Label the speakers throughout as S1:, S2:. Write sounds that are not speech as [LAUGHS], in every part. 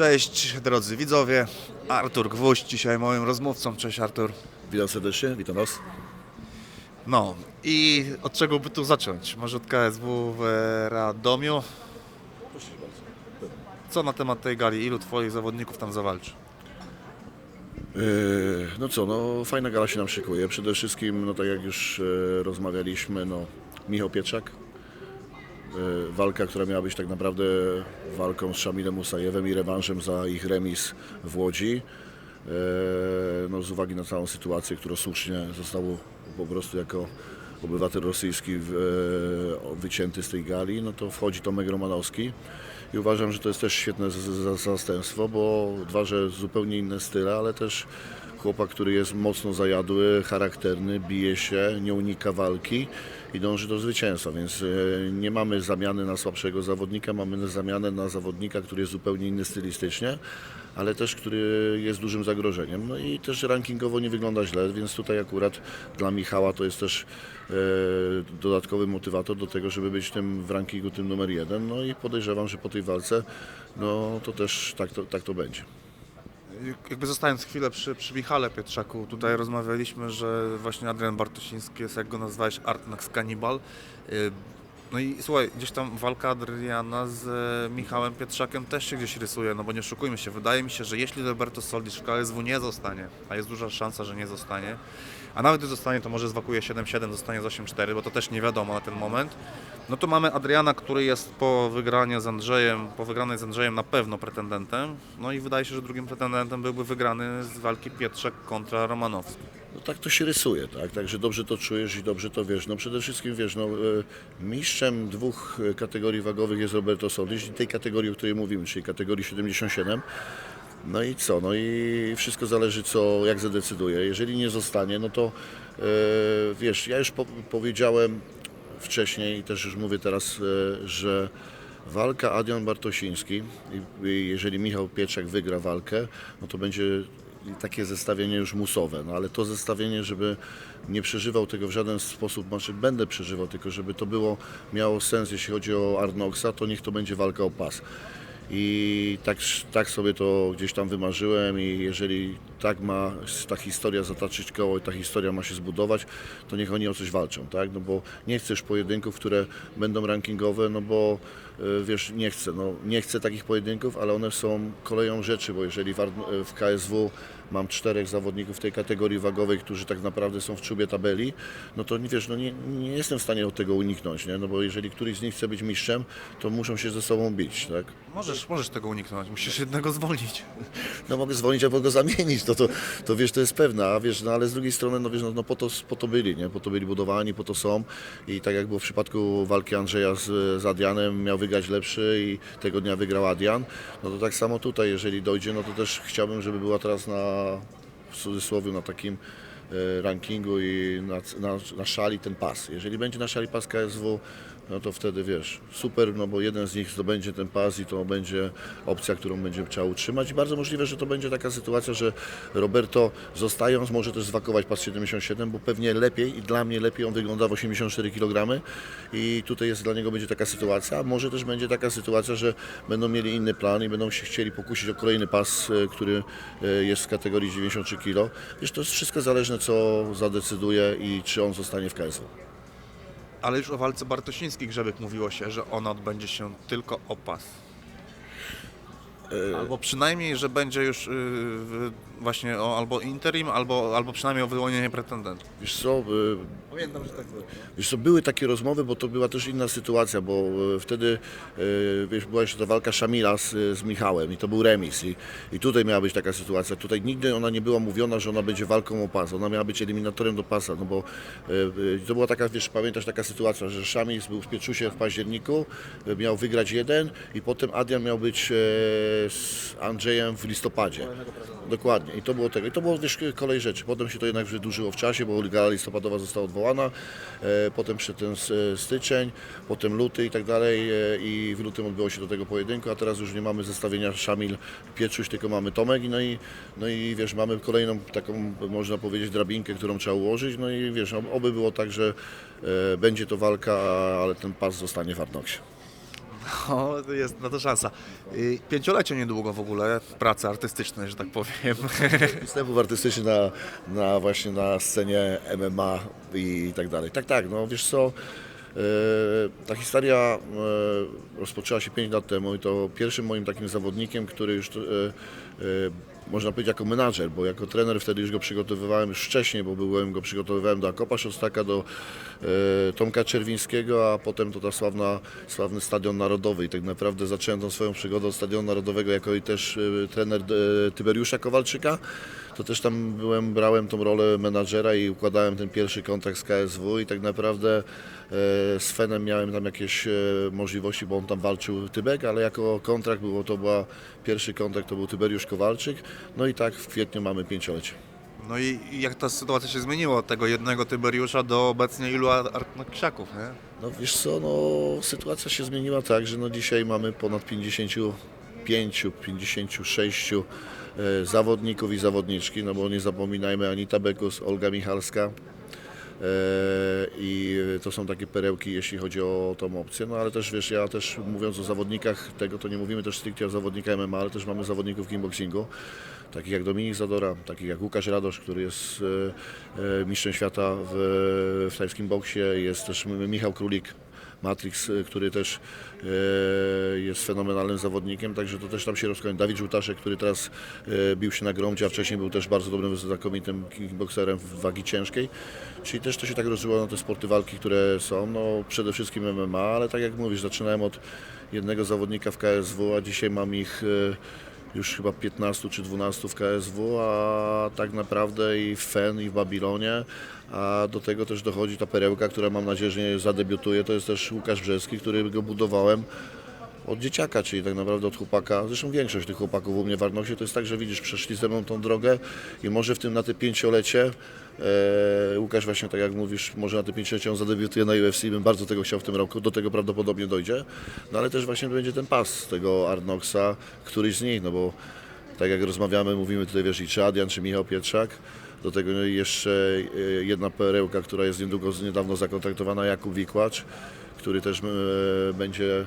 S1: Cześć drodzy widzowie, Artur Gwóźdź dzisiaj moim rozmówcą. Cześć Artur.
S2: Witam serdecznie, witam Was.
S1: No i od czego by tu zacząć? Może od KSW w Radomiu? Co na temat tej gali? Ilu twoich zawodników tam zawalczy?
S2: Yy, No co, no fajna gala się nam szykuje. Przede wszystkim, no tak jak już e, rozmawialiśmy, no Michał Pietrzak. E, Walka, która miała być tak naprawdę walką z Szamilem Musajewem i rewanżem za ich remis w Łodzi. E, No z uwagi na całą sytuację, która słusznie zostało po prostu jako obywatel rosyjski e, wycięty z tej gali, no to wchodzi Tomek Romanowski. I uważam, że to jest też świetne zastępstwo, bo dwa, że zupełnie inne style, ale też chłopak, który jest mocno zajadły, charakterny, bije się, nie unika walki i dąży do zwycięstwa, więc e, nie mamy zamiany na słabszego zawodnika, mamy zamianę na zawodnika, który jest zupełnie inny stylistycznie, ale też który jest dużym zagrożeniem. No i też rankingowo nie wygląda źle, więc tutaj akurat dla Michała to jest też e, dodatkowy motywator do tego, żeby być tym w rankingu tym numer jeden. No i podejrzewam, że po tej walce no to też tak to, tak to będzie.
S1: Jakby zostając chwilę przy, przy Michale Pietrzaku, tutaj rozmawialiśmy, że właśnie Adrian Bartosiński jest, jak go nazwałeś, Artnax Cannibal. No i słuchaj, gdzieś tam walka Adriana z e, Michałem Pietrzakiem też się gdzieś rysuje, no bo nie oszukujmy się, wydaje mi się, że jeśli Roberto Soldisz w KSW nie zostanie, a jest duża szansa, że nie zostanie, a nawet gdy zostanie, to może zwakuje 7-7, zostanie z 8-4, bo to też nie wiadomo na ten moment, no to mamy Adriana, który jest po wygraniu z Andrzejem, po wygranej z Andrzejem na pewno pretendentem, no i wydaje się, że drugim pretendentem byłby wygrany z walki Pietrzak kontra Romanowski.
S2: Tak to się rysuje, tak? Także dobrze to czujesz i dobrze to wiesz. No przede wszystkim wiesz, no, e, mistrzem dwóch e, kategorii wagowych jest Roberto Solis i tej kategorii, o której mówimy, czyli kategorii 77. No i co? No i wszystko zależy, co, jak zadecyduje. Jeżeli nie zostanie, no to e, wiesz, ja już po, powiedziałem wcześniej i też już mówię teraz, e, że walka Adrian Bartosiński, i, jeżeli Michał Pietrzak wygra walkę, no to będzie takie zestawienie już musowe, no ale to zestawienie, żeby nie przeżywał tego w żaden sposób, znaczy będę przeżywał, tylko żeby to było, miało sens, jeśli chodzi o Arnoxa, to niech to będzie walka o pas. I tak, tak sobie to gdzieś tam wymarzyłem i jeżeli tak ma ta historia zataczyć koło i ta historia ma się zbudować, to niech oni o coś walczą, tak? No bo nie chcesz pojedynków, które będą rankingowe, no bo wiesz, nie chcę, no nie chcę takich pojedynków, ale one są koleją rzeczy, bo jeżeli Arn- w KSW mam czterech zawodników w tej kategorii wagowej, którzy tak naprawdę są w czubie tabeli, no to wiesz, no nie, nie jestem w stanie od tego uniknąć, nie? No bo jeżeli któryś z nich chce być mistrzem, to muszą się ze sobą bić, tak?
S1: Możesz, możesz tego uniknąć, musisz jednego zwolnić. [LAUGHS]
S2: No mogę zwolnić albo go zamienić, to, to, to wiesz, to jest pewne, a wiesz, no ale z drugiej strony, no wiesz, no, no po, to, po to byli, nie? Po to byli budowani, po to są i tak jak było w przypadku walki Andrzeja z, z Adrianem, miał wygrać lepszy i tego dnia wygrał Adrian, no to tak samo tutaj, jeżeli dojdzie, no to też chciałbym, żeby była teraz na, w cudzysłowie, na takim e, rankingu i na, na, na szali ten pas. Jeżeli będzie na szali pas KSW, no to wtedy wiesz, super, no bo jeden z nich zdobędzie ten pas i to będzie opcja, którą będzie trzeba utrzymać i bardzo możliwe, że to będzie taka sytuacja, że Roberto zostając może też zwakować pas 77, bo pewnie lepiej i dla mnie lepiej on wygląda w 84 kg i tutaj jest dla niego będzie taka sytuacja, a może też będzie taka sytuacja, że będą mieli inny plan i będą się chcieli pokusić o kolejny pas, e, który e, jest w kategorii 93 kg. Wiesz, to jest wszystko zależne, co zadecyduje i czy on zostanie w KSW.
S1: Ale już o walce Bartosińskich Grzebek mówiło się, że ona odbędzie się tylko o pas. Albo przynajmniej, że będzie już w- właśnie o, albo interim, albo, albo przynajmniej o wyłonienie pretendentów.
S2: Wiesz co, e,
S1: Pamiętam, że tak było.
S2: Wiesz co, były takie rozmowy, bo to była też inna sytuacja, bo e, wtedy e, wiesz, była jeszcze ta walka Szamila z, z Michałem i to był remis i, i tutaj miała być taka sytuacja. Tutaj nigdy ona nie była mówiona, że ona będzie walką o pas, ona miała być eliminatorem do pasa, no bo to była taka, wiesz, pamiętasz taka sytuacja, że Szamil był w Pieczusie w październiku, miał wygrać jeden i potem Adrian miał być z Andrzejem w listopadzie. Dokładnie. I to było tego. I to było wiesz, kolej rzeczy. Potem się to jednak wydłużyło w czasie, bo gala listopadowa została odwołana. E, potem przyszedł ten e, styczeń, potem luty i tak dalej. E, I w lutym odbyło się do tego pojedynku, a teraz już nie mamy zestawienia Szamil Pieczuś, tylko mamy Tomek. I No i, no i wiesz, mamy kolejną taką, można powiedzieć, drabinkę, którą trzeba ułożyć. No i wiesz, ob- oby było tak, że e, będzie to walka, ale ten pas zostanie w Arnoxie.
S1: No, jest na to szansa. Y, Pięciolecie niedługo w ogóle pracy artystycznej, że tak powiem. [LAUGHS]
S2: występów artystycznych na, na właśnie na scenie MMA i tak dalej. Tak, tak, no wiesz co, e, ta historia e, rozpoczęła się 5 lat temu i to pierwszym moim takim zawodnikiem, który już można powiedzieć jako menadżer, bo jako trener wtedy już go przygotowywałem już wcześniej, bo byłem go przygotowywałem do Akopa Szostaka, do e, Tomka Czerwińskiego, a potem to ta sławna, sławny Stadion Narodowy i tak naprawdę zacząłem tą swoją przygodę od Stadionu Narodowego jako i też e, trener e, Tyberiusza Kowalczyka. To też tam byłem, brałem tą rolę menadżera i układałem ten pierwszy kontrakt z KSW i tak naprawdę e, z Fenem miałem tam jakieś e, możliwości, bo on tam walczył Tybek, ale jako kontrakt było, to była pierwszy kontrakt to był Tyberiusz Kowalczyk. No i tak w kwietniu mamy pięciolecie.
S1: No i jak ta sytuacja się zmieniła od tego jednego Tyberiusza do obecnie ilu Artnakrzaków, nie?
S2: No wiesz co, no sytuacja się zmieniła tak, że no dzisiaj mamy ponad 55, 56 e, zawodników i zawodniczki, no bo nie zapominajmy Anita Bekus, Olga Michalska e, i to są takie perełki, jeśli chodzi o tą opcję, no ale też wiesz, ja też mówiąc o zawodnikach tego, to nie mówimy też stricte o zawodnikach MMA, ale też mamy zawodników kickboxingu, takich jak Dominik Zadora, takich jak Łukasz Radosz, który jest e, mistrzem świata w, w tajskim boksie, jest też Michał Królik, Matrix, y, który też e, jest fenomenalnym zawodnikiem, także to też tam się rozkończy. Dawid Żółtaszek, który teraz e, bił się na gromdzie, a wcześniej był też bardzo dobrym, znakomitym kickboxerem w wagi ciężkiej. Czyli też to się tak rozżyło na te sporty walki, które są, no przede wszystkim MMA, ale tak jak mówisz, zaczynałem od jednego zawodnika w KSW, a dzisiaj mam ich e, już chyba 15 czy 12 w KSW, a tak naprawdę i w FEN i w Babilonie, a do tego też dochodzi ta perełka, która mam nadzieję, że nie zadebiutuje, to jest też Łukasz Brzeski, który go budowałem od dzieciaka, czyli tak naprawdę od chłopaka, zresztą większość tych chłopaków u mnie w to jest tak, że widzisz, przeszli ze mną tą drogę i może w tym na te pięciolecie e, Łukasz właśnie tak jak mówisz, może na pięciolecie on zadebiutuje na UFC, bym bardzo tego chciał w tym roku, do tego prawdopodobnie dojdzie, no ale też właśnie będzie ten pas tego Arnoxa, któryś z nich, no bo tak jak rozmawiamy, mówimy tutaj wiesz i czy Adrian, czy Michał Pietrzak, do tego jeszcze e, jedna perełka, która jest niedługo, niedawno zakontraktowana, Jakub Wikłacz, który też e, będzie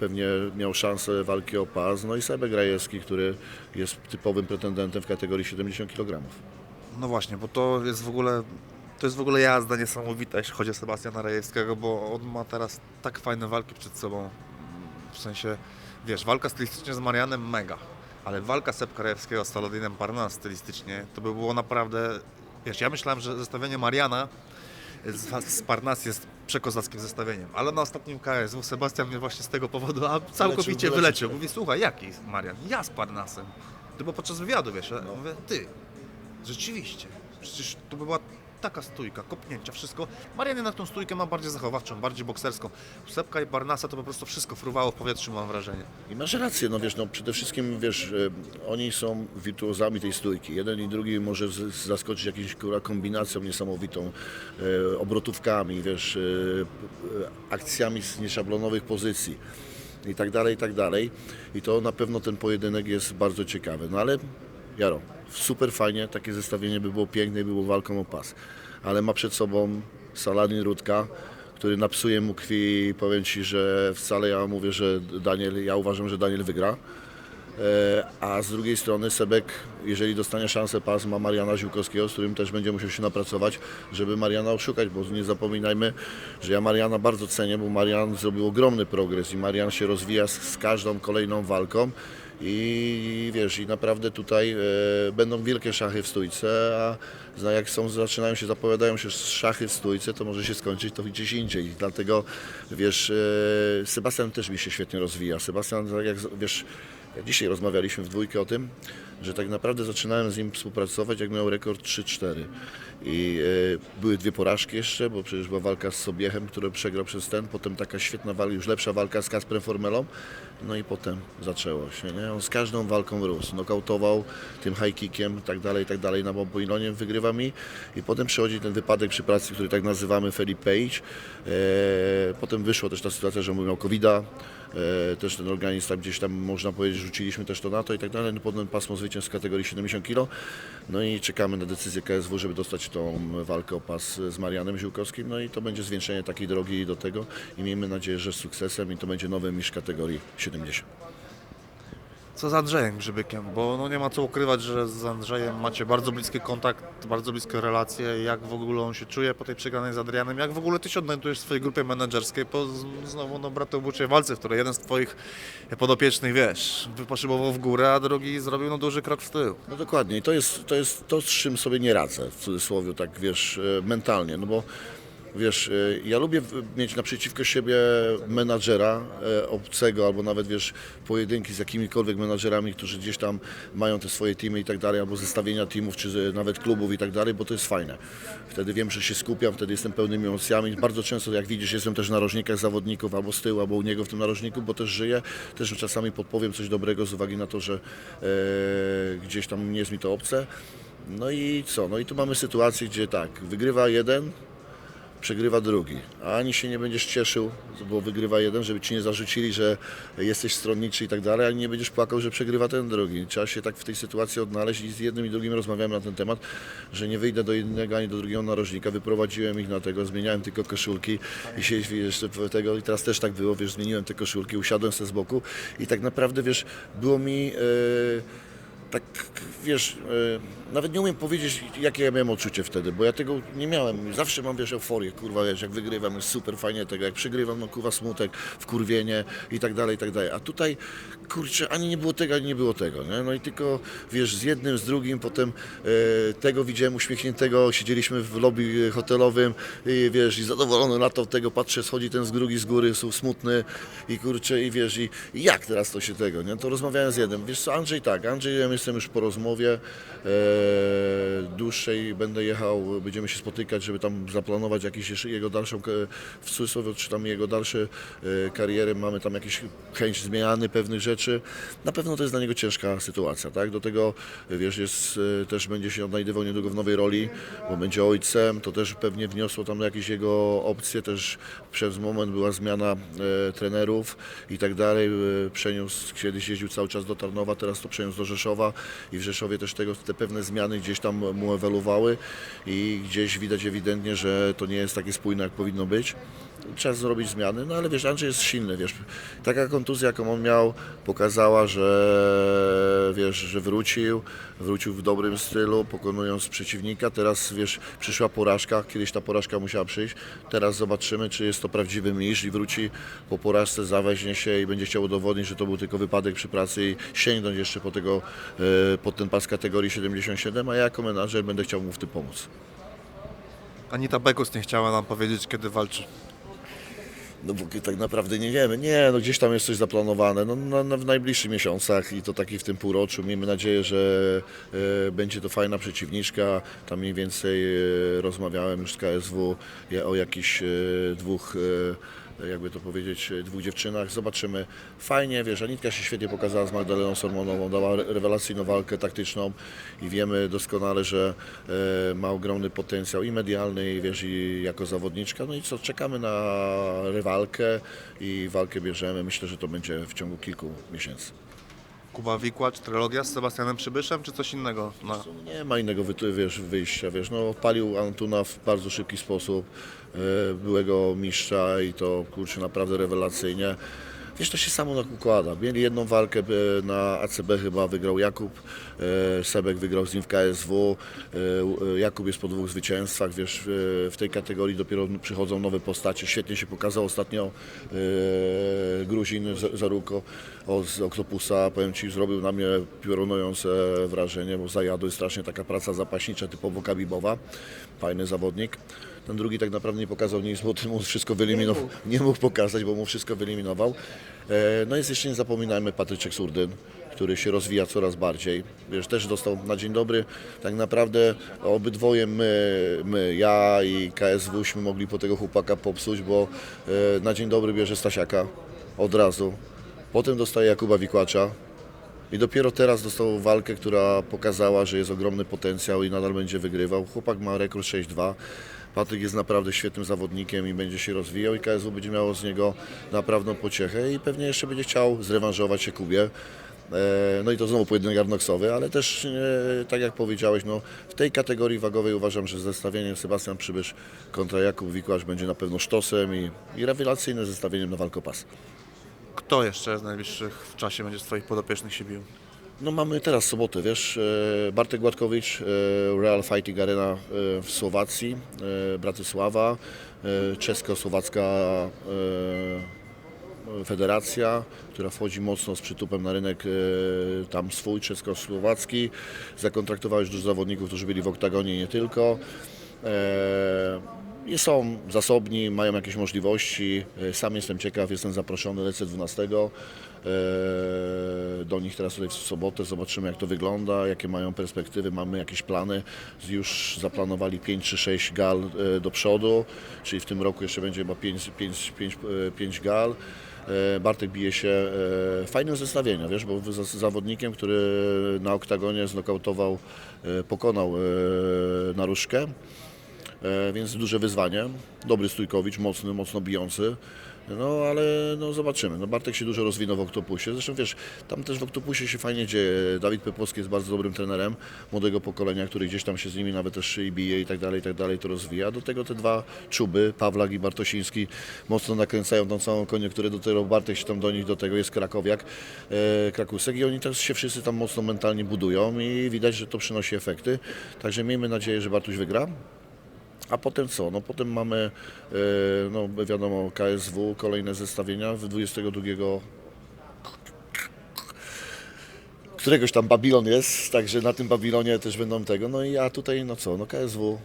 S2: pewnie miał szansę walki o pas. No i Sebek Grajewski, który jest typowym pretendentem w kategorii 70 kg.
S1: No właśnie, bo to jest w ogóle to jest w ogóle jazda niesamowita, jeśli chodzi o Sebastiana Rajewskiego, bo on ma teraz tak fajne walki przed sobą. W sensie, wiesz, walka stylistycznie z Marianem mega, ale walka Sepka Rajewskiego z Saladinem Parnas stylistycznie, to by było naprawdę, wiesz, ja myślałem, że zestawienie Mariana z, z Parnas jest przekozackim zestawieniem, ale na ostatnim KSW Sebastian mnie właśnie z tego powodu a całkowicie
S2: wyleczył. tak.
S1: Mówi, słuchaj, jaki Marian? Ja z Parnasem. To było podczas wywiadu, wiesz, ja mówię, ty, Rzeczywiście. Przecież to była taka stójka, kopnięcia, wszystko. Marian jednak tą stójkę ma bardziej zachowawczą, bardziej bokserską. Sepka i Barnasa to po prostu wszystko fruwało w powietrzu, mam wrażenie.
S2: I masz rację, no wiesz, no przede wszystkim wiesz, e, oni są wirtuozami tej stójki. Jeden i drugi może zaskoczyć jakąś kurwa, kombinacją niesamowitą, e, obrotówkami, wiesz, e, akcjami z nieszablonowych pozycji i tak dalej, i tak dalej. I to na pewno ten pojedynek jest bardzo ciekawy. No ale Jaro, super fajnie, takie zestawienie by było piękne i by było walką o pas. Ale ma przed sobą Saladin Rudka, który napsuje mu krwi i powiem Ci, że wcale ja mówię, że Daniel, ja uważam, że Daniel wygra. E, A z drugiej strony Sebek, jeżeli dostanie szansę pas, ma Mariana Ziłkowskiego, z którym też będzie musiał się napracować, żeby Mariana oszukać, bo nie zapominajmy, że ja Mariana bardzo cenię, bo Marian zrobił ogromny progres i Marian się rozwija z każdą kolejną walką i wiesz, i naprawdę tutaj e, będą wielkie szachy w stójce, a jak są, zaczynają się, zapowiadają się szachy w stójce, to może się skończyć to gdzieś indziej. Dlatego wiesz, e, Sebastian też mi się świetnie rozwija. Sebastian, tak jak wiesz, jak dzisiaj rozmawialiśmy w dwójkę o tym, że tak naprawdę zaczynałem z nim współpracować, jak miał rekord 3-4. I e, były dwie porażki jeszcze, bo przecież była walka z Sobiechem, który przegrał przez ten, potem taka świetna walka, już lepsza walka z Kasprem Formelą, no i potem zaczęło się, nie? On z każdą walką rósł, nokautował tym high kickiem, tak dalej, tak dalej, na Boboilonie wygrywa mi i potem przychodzi ten wypadek przy pracy, który tak nazywamy Felipe Page. E, potem wyszła też ta sytuacja, że on miał covid e, też ten organizm tam gdzieś tam można powiedzieć, rzuciliśmy też to na to i tak dalej, no potem pasmo zwycięstw w kategorii 70 kg, no i czekamy na decyzję KSW, żeby dostać tą walkę o pas z Marianem Ziółkowskim, no i to będzie zwieńczenie takiej drogi do tego i miejmy nadzieję, że z sukcesem i to będzie nowy mistrz kategorii 70.
S1: Co z Andrzejem Grzybykiem? Bo no nie ma co ukrywać, że z Andrzejem macie bardzo bliski kontakt, bardzo bliskie relacje. Jak w ogóle on się czuje po tej przegranej z Adrianem? Jak w ogóle ty się odnajdujesz w swojej grupie menedżerskiej po znowu no, bratobójczej walce, w której jeden z twoich podopiecznych, wiesz, wyposzybował w górę, a drugi zrobił no, duży krok w tył.
S2: No dokładnie, I to jest, to jest to, z czym sobie nie radzę, w cudzysłowie, tak wiesz, e, mentalnie, no bo wiesz, e, ja lubię mieć naprzeciwko siebie menadżera e, obcego, albo nawet wiesz, pojedynki z jakimikolwiek menadżerami, którzy gdzieś tam mają te swoje teamy i tak dalej, albo zestawienia teamów, czy nawet klubów i tak dalej, bo to jest fajne. Wtedy wiem, że się skupiam, wtedy jestem pełnymi emocjami. Bardzo często, jak widzisz, jestem też w narożnikach zawodników, albo z tyłu, albo u niego w tym narożniku, bo też żyję. Też czasami podpowiem coś dobrego z uwagi na to, że e, gdzieś tam nie jest mi to obce. No i co? No i tu mamy sytuację, gdzie tak, wygrywa jeden, przegrywa drugi, a ani się nie będziesz cieszył, bo wygrywa jeden, żeby ci nie zarzucili, że jesteś stronniczy i tak dalej, ani nie będziesz płakał, że przegrywa ten drugi. Trzeba się tak w tej sytuacji odnaleźć i z jednym i drugim rozmawiamy na ten temat, że nie wyjdę do jednego ani do drugiego narożnika, wyprowadziłem ich na tego, zmieniałem tylko koszulki i się wiesz, tego i teraz też tak było, wiesz, zmieniłem te koszulki, usiadłem sobie z boku i tak naprawdę, wiesz, było mi... e, tak, wiesz, e, nawet nie umiem powiedzieć, jakie ja miałem odczucie wtedy, bo ja tego nie miałem. Zawsze mam, wiesz, euforię, kurwa, wiesz, jak wygrywam, jest super fajnie tego, jak przegrywam, no kurwa, smutek, wkurwienie i tak dalej, i tak dalej. A tutaj, kurczę, ani nie było tego, ani nie było tego, nie? No i tylko, wiesz, z jednym, z drugim, potem e, tego widziałem uśmiechniętego, siedzieliśmy w lobby hotelowym i wiesz, i zadowolony latał tego, patrzę, schodzi ten z drugi z góry, są smutny i kurczę, i wiesz, i, i jak teraz to się tego, nie? To rozmawiałem z jednym. Wiesz co, Andrzej tak, Andrzejem jestem już po rozmowie e, dłuższej, będę jechał, będziemy się spotykać, żeby tam zaplanować jeszcze jego dalszą, w cudzysłowie, czy tam jego dalsze e, karierę, mamy tam jakieś chęć zmiany pewnych rzeczy. Na pewno to jest dla niego ciężka sytuacja, tak? Do tego, wiesz, jest, e, też będzie się odnajdywał niedługo w nowej roli, bo będzie ojcem, to też pewnie wniosło tam jakieś jego opcje, też przez moment była zmiana e, trenerów i tak dalej, przeniósł, kiedyś jeździł cały czas do Tarnowa, teraz to przeniósł do Rzeszowa i w Rzeszowie też tego, te pewne zmiany gdzieś tam mu ewaluowały i gdzieś widać ewidentnie, że to nie jest takie spójne, jak powinno być. Trzeba zrobić zmiany, no ale wiesz, Andrzej jest silny, wiesz. Taka kontuzja, jaką on miał, pokazała, że wiesz, że wrócił, wrócił w dobrym stylu, pokonując przeciwnika. Teraz wiesz, przyszła porażka, kiedyś ta porażka musiała przyjść. Teraz zobaczymy, czy jest to prawdziwy mistrz i wróci po porażce, zaweźmie się i będzie chciał udowodnić, że to był tylko wypadek przy pracy i sięgnąć jeszcze po, tego, e, po ten pas kategorii 77, a ja jako menadżer będę chciał mu w tym pomóc.
S1: Anita Bekus nie chciała nam powiedzieć, kiedy walczy.
S2: No bo tak naprawdę nie wiemy. Nie, no gdzieś tam jest coś zaplanowane. No, na, na, w najbliższych miesiącach i to taki w tym półroczu. Miejmy nadzieję, że e, będzie to fajna przeciwniczka. Tam mniej więcej e, rozmawiałem już z KSW o jakichś e, dwóch, jakby to powiedzieć, dwóch dziewczynach. Zobaczymy. Fajnie, wiesz, Anitka się świetnie pokazała z Magdaleną Sormonową, dała re- rewelacyjną walkę taktyczną i wiemy doskonale, że e, ma ogromny potencjał i medialny, i wiesz, i jako zawodniczka. No i co, czekamy na rywalkę i walkę bierzemy. Myślę, że to będzie w ciągu kilku miesięcy.
S1: Kuba Wikłacz, trylogia z Sebastianem Przybyszem, czy coś innego? No.
S2: Nie ma innego wy- wiesz, wyjścia, wiesz, no palił Antuna w bardzo szybki sposób, e, byłego mistrza i to kurczę naprawdę rewelacyjnie. Wiesz, to się samo tak układa. Mieli jedną walkę e, na ACB chyba wygrał Jakub, e, Sebek wygrał z nim w KSW, e, Jakub jest po dwóch zwycięstwach, wiesz, w tej kategorii dopiero przychodzą nowe postacie. Świetnie się pokazał ostatnio Gruzin Zaruko z Octopusa, powiem Ci, zrobił na mnie piorunujące wrażenie, bo zajadł strasznie taka praca zapaśnicza typowo kabibowa, fajny zawodnik. Ten drugi tak naprawdę nie pokazał nic, bo ten mu wszystko wyeliminował. Nie mógł pokazać, bo mu wszystko wyeliminował. E, No jest jeszcze nie zapominajmy Patryczek Surdyn, który się rozwija coraz bardziej. Wiesz, też dostał na dzień dobry. Tak naprawdę obydwoje my, my ja i KSWśmy mogli po tego chłopaka popsuć, bo e, na dzień dobry bierze Stasiaka od razu. Potem dostaje Jakuba Wikłacza, i dopiero teraz dostał walkę, która pokazała, że jest ogromny potencjał i nadal będzie wygrywał. Chłopak ma rekord 6-2. Patryk jest naprawdę świetnym zawodnikiem i będzie się rozwijał i KSW będzie miało z niego naprawdę pociechę i pewnie jeszcze będzie chciał zrewanżować się Kubie. E, No i to znowu pojedynek Arnoxowy, ale też e, tak jak powiedziałeś, no, w tej kategorii wagowej uważam, że zestawienie Sebastian Przybysz kontra Jakub Wikłasz będzie na pewno sztosem i, i rewelacyjnym zestawieniem na walkopas.
S1: Kto jeszcze z najbliższych w czasie będzie z Twoich podopiecznych się bił?
S2: No mamy teraz sobotę, wiesz, e, Bartek Gładkowicz, e, Real Fighting Arena e, w Słowacji, Bratysława, czesko-słowacka federacja, która wchodzi mocno z przytupem na rynek tam swój, czesko-słowacki. Zakontraktowała już dużo zawodników, którzy byli w oktagonie nie tylko. Nie są zasobni, mają jakieś możliwości. Sam jestem ciekaw, jestem zaproszony, lecę 12 e, do nich teraz tutaj w sobotę. Zobaczymy jak to wygląda, jakie mają perspektywy, mamy jakieś plany. Już zaplanowali 5 czy 6 gal e, do przodu, czyli w tym roku jeszcze będzie chyba 5, 5, 5, 5 gal. E, Bartek bije się e, w fajnym zestawieniu, wiesz, bo z zawodnikiem, który na oktagonie znokautował, e, pokonał e, Naruszkę, E, więc duże wyzwanie. Dobry Stójkowicz, mocny, mocno bijący. No ale no, zobaczymy. No, Bartek się dużo rozwinął w Oktopusie. Zresztą wiesz, tam też w Oktopusie się fajnie dzieje. Dawid Pepłowski jest bardzo dobrym trenerem młodego pokolenia, który gdzieś tam się z nimi nawet też i bije i tak dalej, i tak dalej, to rozwija. Do tego te dwa czuby, Pawlak i Bartosiński, mocno nakręcają tą całą koniunkturę. Do tego Bartek się tam do nich, do tego jest Krakowiak, e, Krakusek i oni też się wszyscy tam mocno mentalnie budują i widać, że to przynosi efekty. Także miejmy nadzieję, że Bartuś wygra. A potem co? No potem mamy, e, no wiadomo, KSW, kolejne zestawienia w 22 któregoś tam Babilon jest, także na tym Babilonie też będą tego. No i a tutaj no co, no KSW,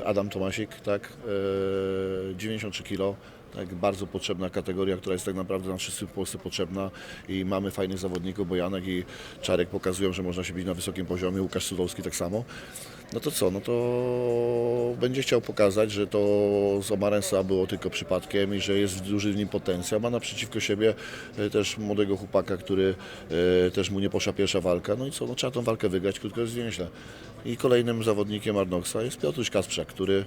S2: e, Adam Tomasik, tak, e, 93 kg, tak, bardzo potrzebna kategoria, która jest tak naprawdę nam wszyscy w Polsce potrzebna i mamy fajnych zawodników, bo Janek i Czarek pokazują, że można się bić na wysokim poziomie, Łukasz Cudowski tak samo. No to co, no to będzie chciał pokazać, że to z Omarensa było tylko przypadkiem i że jest duży w nim potencjał. Ma naprzeciwko siebie e, też młodego chłopaka, który e, też mu nie poszła pierwsza walka. No i co, no trzeba tą walkę wygrać, krótko jest zwięźle. I kolejnym zawodnikiem Arnoxa jest Piotruś Kasprzak, który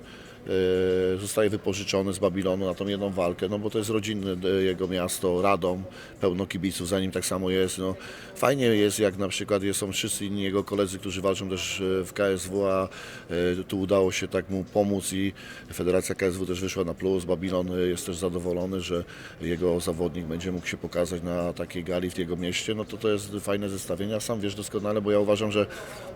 S2: zostaje wypożyczony z Babilonu na tą jedną walkę, no bo to jest rodzinne e, jego miasto, Radom, pełno kibiców, za nim tak samo jest. No, fajnie jest, jak na przykład są wszyscy inni jego koledzy, którzy walczą też e, w KSW, a e, tu udało się tak mu pomóc i Federacja KSW też wyszła na plus. Babilon e, jest też zadowolony, że jego zawodnik będzie mógł się pokazać na takiej gali w jego mieście, no to to jest fajne zestawienie. Sam wiesz doskonale, bo ja uważam, że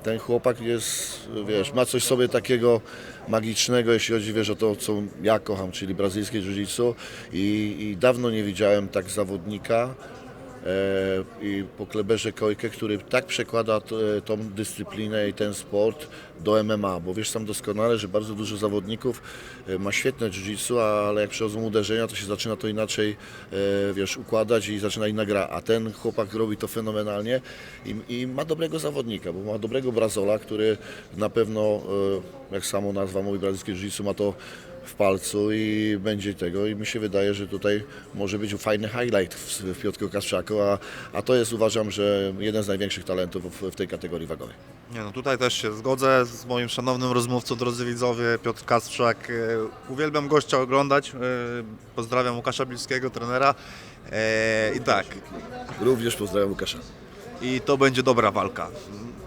S2: ten chłopak jest, wiesz, ma coś sobie takiego magicznego, jeśli chodzi wiesz, o to, co ja kocham, czyli brazylijskie jiu-jitsu. I, i dawno nie widziałem tak zawodnika i po kleberze Kojkę, który tak przekłada t, tą dyscyplinę i ten sport do MMA, bo wiesz sam doskonale, że bardzo dużo zawodników e, ma świetne jiu-jitsu, ale jak przychodzą uderzenia, to się zaczyna to inaczej e, wiesz, układać i zaczyna inna gra, a ten chłopak robi to fenomenalnie i, i ma dobrego zawodnika, bo ma dobrego Brazola, który na pewno, e, jak samo nazwa mówi, brazylijskie jiu-jitsu ma to w palcu i będzie tego i mi się wydaje, że tutaj może być fajny highlight w, w Piotrku Kasprzaku, a, a to jest uważam, że jeden z największych talentów w, w tej kategorii wagowej.
S1: Nie no, tutaj też się zgodzę z moim szanownym rozmówcą, drodzy widzowie, Piotr Kasprzak. E, Uwielbiam gościa oglądać. E, Pozdrawiam Łukasza Bliskiego, trenera. E, I tak,
S2: Również pozdrawiam Łukasza.
S1: i to będzie dobra walka.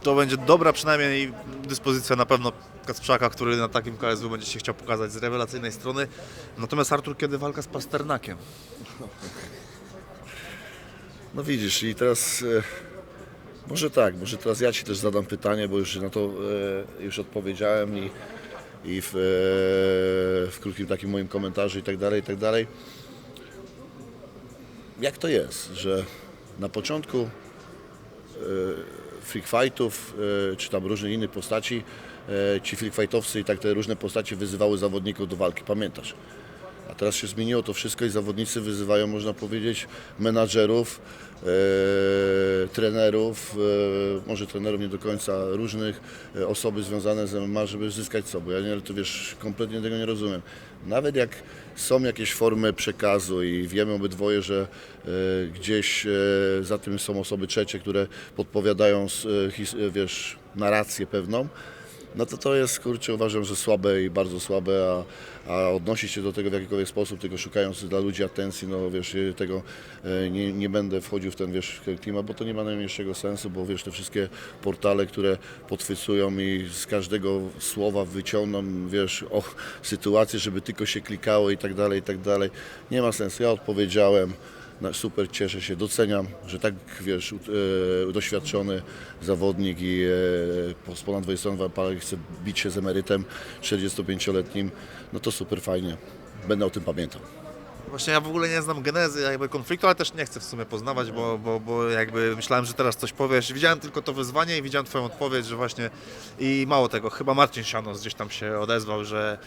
S1: To będzie dobra przynajmniej dyspozycja na pewno Kasprzaka, który na takim KSW będzie się chciał pokazać z rewelacyjnej strony. Natomiast Artur, kiedy walka z Pasternakiem? [LAUGHS]
S2: No widzisz i teraz e, może tak, może teraz ja Ci też zadam pytanie, bo już na to e, już odpowiedziałem i, i w, e, w krótkim takim moim komentarzu i tak dalej, i tak dalej. Jak to jest, że na początku e, freak fightów, e, czy tam różnych innych postaci, e, ci freak fightowcy i tak te różne postacie wyzywały zawodników do walki, pamiętasz? A teraz się zmieniło to wszystko i zawodnicy wyzywają, można powiedzieć, menadżerów, e, trenerów, może trenerów nie do końca, różnych osoby związane z MMA, żeby zyskać co, bo ja nie, to wiesz, kompletnie tego nie rozumiem. Nawet jak są jakieś formy przekazu i wiemy obydwoje, że e, gdzieś e, za tym są osoby trzecie, które podpowiadają e, wiesz, narrację pewną, no to to jest, kurczę, uważam, że słabe i bardzo słabe, a, a odnosić się do tego w jakikolwiek sposób, tylko szukając dla ludzi atencji, no wiesz, y, tego e, nie, nie będę wchodził w ten, wiesz, klimat, bo to nie ma najmniejszego sensu, bo wiesz, te wszystkie portale, które podchwycują i z każdego słowa wyciągną, wiesz, o sytuację, żeby tylko się klikało i tak dalej, i tak dalej, nie ma sensu. Ja odpowiedziałem, super, cieszę się, doceniam, że tak, wiesz, e, doświadczony zawodnik i e, z ponad 22 parę chce bić się z emerytem 45-letnim, no to super fajnie. Będę o tym pamiętał.
S1: Właśnie ja w ogóle nie znam genezy jakby konfliktu, ale też nie chcę w sumie poznawać, bo, bo, bo jakby myślałem, że teraz coś powiesz. Widziałem tylko to wyzwanie i widziałem Twoją odpowiedź, że właśnie i mało tego, chyba Marcin Sianos gdzieś tam się odezwał, że,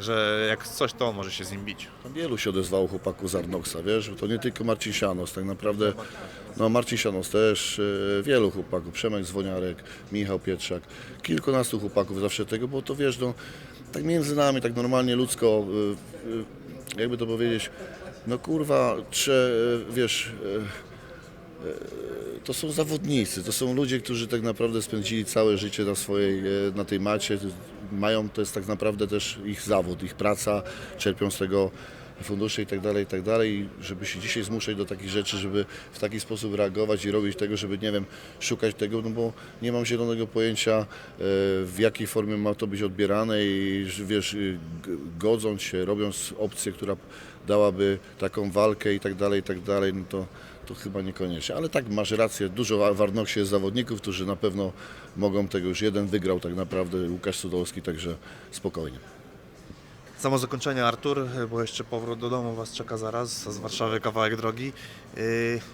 S1: że jak coś to on może się z nim bić.
S2: Wielu się odezwało chłopaków z Arnoxa, wiesz, to nie tylko Marcin Sianos, tak naprawdę, no Marcin Sianos też, e, wielu chłopaków, Przemek Zwoniarek, Michał Pietrzak, kilkunastu chłopaków zawsze tego, bo to wiesz, no, tak między nami, tak normalnie ludzko, e, e, jakby to powiedzieć, no kurwa, e, wiesz, to są zawodnicy, to są ludzie, którzy tak naprawdę spędzili całe życie na swojej, na tej macie, mają, to jest tak naprawdę też ich zawód, ich praca, czerpią z tego fundusze i tak dalej, i tak dalej, żeby się dzisiaj zmuszać do takich rzeczy, żeby w taki sposób reagować i robić tego, żeby, nie wiem, szukać tego, no bo nie mam zielonego pojęcia, e, w jakiej formie ma to być odbierane i, wiesz, y, godząc się, robiąc opcję, która dałaby taką walkę i tak dalej, i tak dalej, no to to chyba niekoniecznie. Ale tak, masz rację, dużo w jest zawodników, którzy na pewno mogą tego już jeden wygrał tak naprawdę, Łukasz Cudowski, także spokojnie.
S1: Samo zakończenie Artur, bo jeszcze powrót do domu Was czeka zaraz, z Warszawy kawałek drogi. Yy,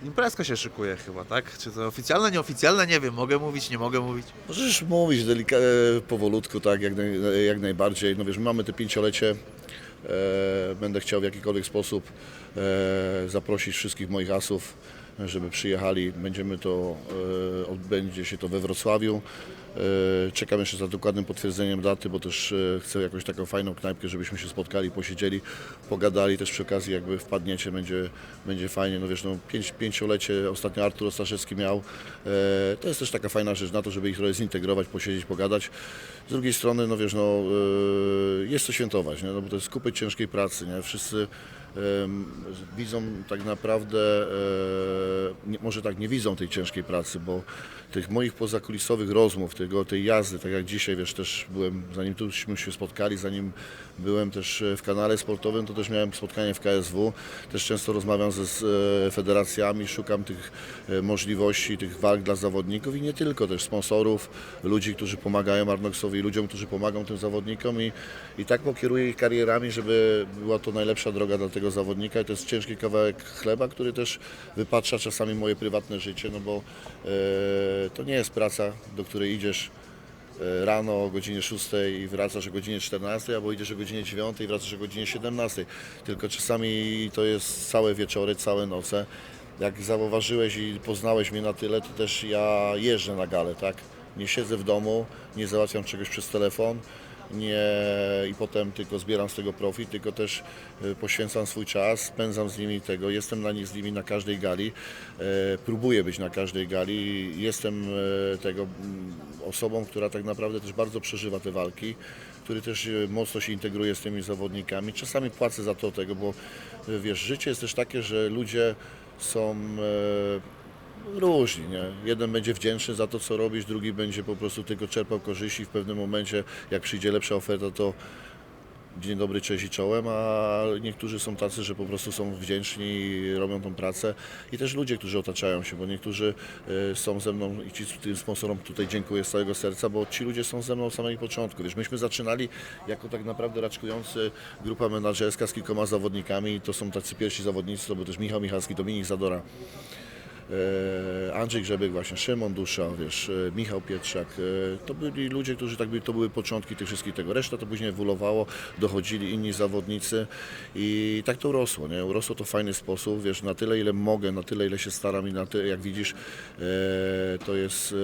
S1: imprezka się szykuje chyba, tak? Czy to oficjalne, nieoficjalne? Nie wiem, mogę mówić, nie mogę mówić.
S2: Możesz mówić delika- e, powolutku, tak, jak, jak najbardziej. No wiesz, mamy te pięciolecie. E, będę chciał w jakikolwiek sposób e, zaprosić wszystkich moich asów, żeby przyjechali. Będziemy to, e, odbędzie się to we Wrocławiu. E, Czekam jeszcze za dokładnym potwierdzeniem daty, bo też e, chcę jakąś taką fajną knajpkę, żebyśmy się spotkali, posiedzieli, pogadali. Też przy okazji jakby wpadniecie, będzie, będzie fajnie. No wiesz, no pięć, pięciolecie ostatnio Artur Ostaszewski miał. E, To jest też taka fajna rzecz na to, żeby ich trochę zintegrować, posiedzieć, pogadać. Z drugiej strony, no wiesz, no jest co świętować, nie? No bo to jest kupy ciężkiej pracy, nie? Wszyscy widzą tak naprawdę, może tak nie widzą tej ciężkiej pracy, bo tych moich pozakulisowych rozmów, tego, tej jazdy, tak jak dzisiaj, wiesz, też byłem, zanim tuśmy się spotkali, zanim byłem też e, w kanale sportowym, to też miałem spotkanie w KSW, też często rozmawiam ze z, e, federacjami, szukam tych e, możliwości, tych walk dla zawodników i nie tylko, też sponsorów, ludzi, którzy pomagają Arnoxowi, ludziom, którzy pomagają tym zawodnikom i, i tak pokieruję ich karierami, żeby była to najlepsza droga dla tego zawodnika. I to jest ciężki kawałek chleba, który też wypatrza czasami moje prywatne życie, no bo to nie jest praca, do której idziesz e, rano o godzinie 6 i wracasz o godzinie 14, albo idziesz o godzinie 9 i wracasz o godzinie 17. Tylko czasami to jest całe wieczory, całe noce. Jak zauważyłeś i poznałeś mnie na tyle, to też ja jeżdżę na galę, tak? Nie siedzę w domu, nie załatwiam czegoś przez telefon, nie i potem tylko zbieram z tego profit, tylko też e, poświęcam swój czas, spędzam z nimi tego, jestem na nich z nimi na każdej gali, e, próbuję być na każdej gali, jestem e, tego mm, osobą, która tak naprawdę też bardzo przeżywa te walki, który też mocno się integruje z tymi zawodnikami. Czasami płacę za to tego, bo wiesz, życie jest też takie, że ludzie są różni, nie? Jeden będzie wdzięczny za to, co robisz, drugi będzie po prostu tylko czerpał korzyści w pewnym momencie, jak przyjdzie lepsza oferta, to dzień dobry, cześć i czołem, a niektórzy są tacy, że po prostu są wdzięczni i robią tą pracę. I też ludzie, którzy otaczają się, bo niektórzy e, są ze mną i ci, tym sponsorom tutaj dziękuję z całego serca, bo ci ludzie są ze mną od samego początku, wiesz, myśmy zaczynali jako tak naprawdę raczkujący grupa menadżerska z kilkoma zawodnikami, to są tacy pierwsi zawodnicy, to był też Michał Michalski, Dominik Zadora, Andrzej Grzebyk, właśnie Szymon Dusza, wiesz, e, Michał Pietrzak. e, To byli ludzie, którzy tak by, to były początki tych wszystkich tego. Reszta to później ewoluowało, dochodzili inni zawodnicy i tak to urosło, nie? Urosło to w fajny sposób, wiesz, na tyle ile mogę, na tyle ile się staram i na tyle jak widzisz, e, to jest e,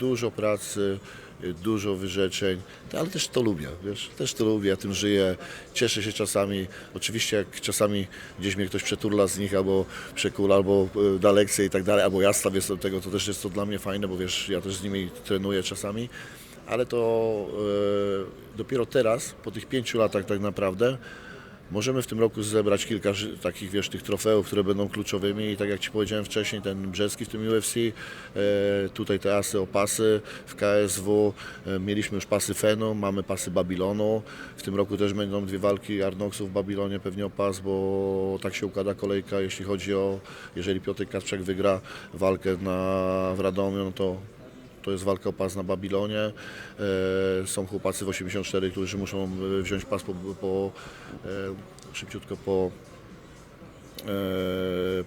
S2: dużo pracy, e, dużo wyrzeczeń, ale też to lubię, wiesz, też to lubię, ja tym żyję, cieszę się czasami, oczywiście jak czasami gdzieś mnie ktoś przeturla z nich, albo przekula, albo e, da lekcje i tak dalej, albo ja stawię sobie tego, to też jest to dla mnie fajne, bo wiesz, ja też z nimi trenuję czasami, ale to e, dopiero teraz, po tych pięciu latach tak naprawdę, możemy w tym roku zebrać kilka takich, wiesz, tych trofeów, które będą kluczowymi i tak jak Ci powiedziałem wcześniej, ten brzeski w tym UFC, e, tutaj te asy o pasy w KSW, e, mieliśmy już pasy Fenu, mamy pasy Babilonu, w tym roku też będą dwie walki Arnoxów w Babilonie, pewnie o pas, bo tak się układa kolejka, jeśli chodzi o, jeżeli Piotr Kasprzak wygra walkę na, w Radomiu, no to to jest walka o pas na Babilonie. E, są chłopacy w 84, którzy muszą e, wziąć pas po, po e, szybciutko po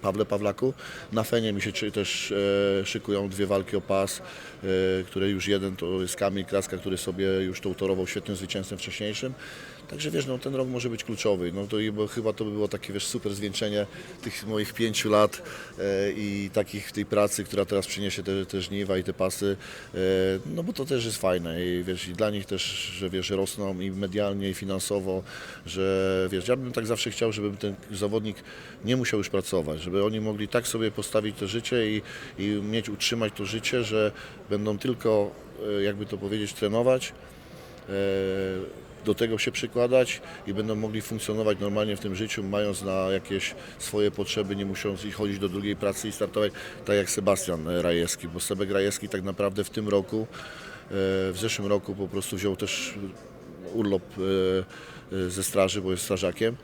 S2: Pawle Pawlaku. Na Fenie mi się też szykują dwie walki o pas, które już jeden to jest Kamil Kraska, który sobie już to utorował świetnym zwycięstwem wcześniejszym. Także wiesz, no, ten rok może być kluczowy. No, to chyba to by było takie wiesz, super zwieńczenie tych moich pięciu lat e, i takich tej pracy, która teraz przyniesie te, te żniwa i te pasy. E, no bo to też jest fajne i wiesz, i dla nich też, że wiesz, rosną i medialnie, i finansowo, że wiesz, ja bym tak zawsze chciał, żeby ten zawodnik nie musiał już pracować, żeby oni mogli tak sobie postawić to życie i, i mieć, utrzymać to życie, że będą tylko, e, jakby to powiedzieć, trenować, e, do tego się przykładać i będą mogli funkcjonować normalnie w tym życiu, mając na jakieś swoje potrzeby, nie musząc ich chodzić do drugiej pracy i startować, tak jak Sebastian Rajewski, bo Sebek Rajewski tak naprawdę w tym roku, e, w zeszłym roku po prostu wziął też urlop e, e, ze straży, bo jest strażakiem.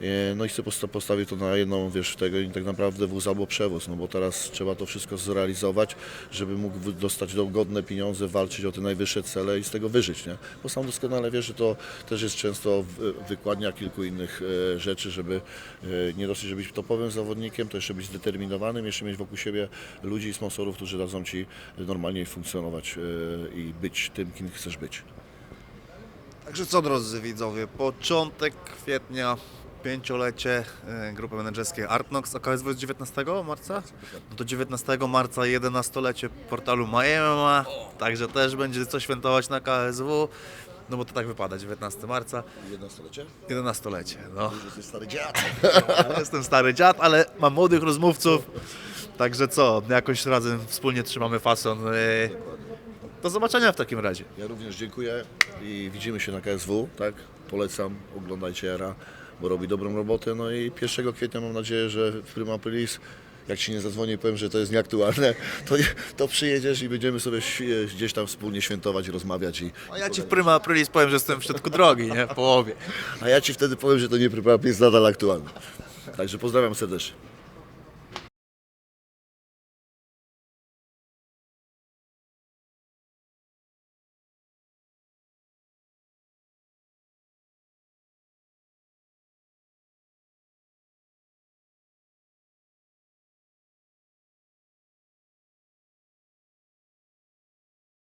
S2: E, No i sobie posta- postawił to na jedną, wiesz, tego i tak naprawdę wóz albo przewóz, no bo teraz trzeba to wszystko zrealizować, żeby mógł dostać do- godne pieniądze, walczyć o te najwyższe cele i z tego wyżyć, nie? Bo sam doskonale wiesz, że to też jest często wykładnia kilku innych e, rzeczy, żeby e, nie dosyć, żeby być topowym zawodnikiem, to jeszcze być zdeterminowanym, jeszcze mieć wokół siebie ludzi i sponsorów, którzy dadzą Ci normalnie funkcjonować i być tym, kim chcesz być.
S1: Także co drodzy widzowie, początek kwietnia, pięciolecie e, grupy menedżerskiej Artnox, a KSW jest 19 marca? No to 19 marca 11-lecie portalu Miami, także też będzie co świętować na KSW, no bo to tak wypada, 19 marca,
S2: Jedno stolecie?
S1: 11-lecie, no.
S2: Jesteś stary dziad. [LAUGHS]
S1: Jestem stary dziad, ale mam młodych rozmówców, także co, jakoś razem wspólnie trzymamy fason. e, Do zobaczenia w takim razie.
S2: Ja również dziękuję i widzimy się na KSW, tak? Polecam, oglądajcie Era, bo robi dobrą robotę. No i 1 kwietnia mam nadzieję, że w Prima Aprilis, jak Ci nie zadzwonię i powiem, że to jest nieaktualne, to, to przyjedziesz i będziemy sobie gdzieś tam wspólnie świętować, rozmawiać. I,
S1: A ja Ci w Prima Aprilis powiem, że jestem w środku drogi, nie? W połowie.
S2: a ja Ci wtedy powiem, że to nie Prima Aprilis, nadal aktualne. Także pozdrawiam serdecznie.